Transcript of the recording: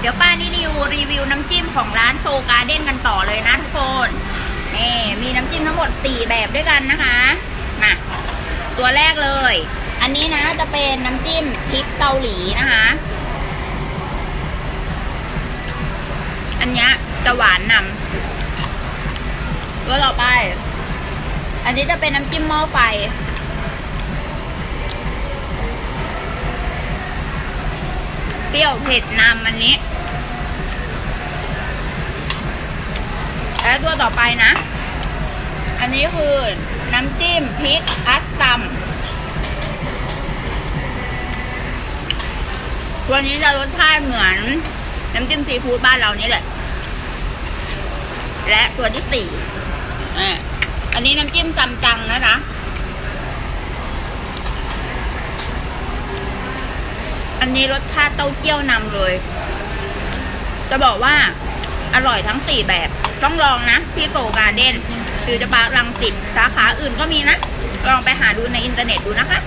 เดี๋ยวป้านี่นิวรีวิวน้ำจิ้มของร้านโซการ์เด้นกันต่อเลยนะทุกคนนี่มีน้ำจิ้มทั้งหมด 4 แบบด้วยกันนะคะมาตัวแรกเลย อันนี้นะจะเป็นน้ำจิ้มพริกเกาหลีนะคะ อันนี้จะหวานนำตัวต่อไป อันนี้จะเป็นน้ำจิ้มหม้อไฟ เปรี้ยวเผ็ดนำอันนี้ แล้วตัวต่อไปนะ อันนี้คือน้ำจิ้มพริกอัสซัมตัวนี้จะรสชาติเหมือน น้ำจิ้มซีฟู้ดบ้านเรานี่แหละ และตัวที่สี่อันนี้น้ำจิ้มซัมจังนะนะ อันนี้รสชาติเต้าเจี้ยวนำเลย จะบอกว่าอร่อยทั้งสี่แบบ ต้องลองนะ ที่โกการ์เด้นฟิวจะปาร์คลังสิตสาขาอื่นก็มีนะ ลองไปหาดูในอินเทอร์เน็ตดูนะคะ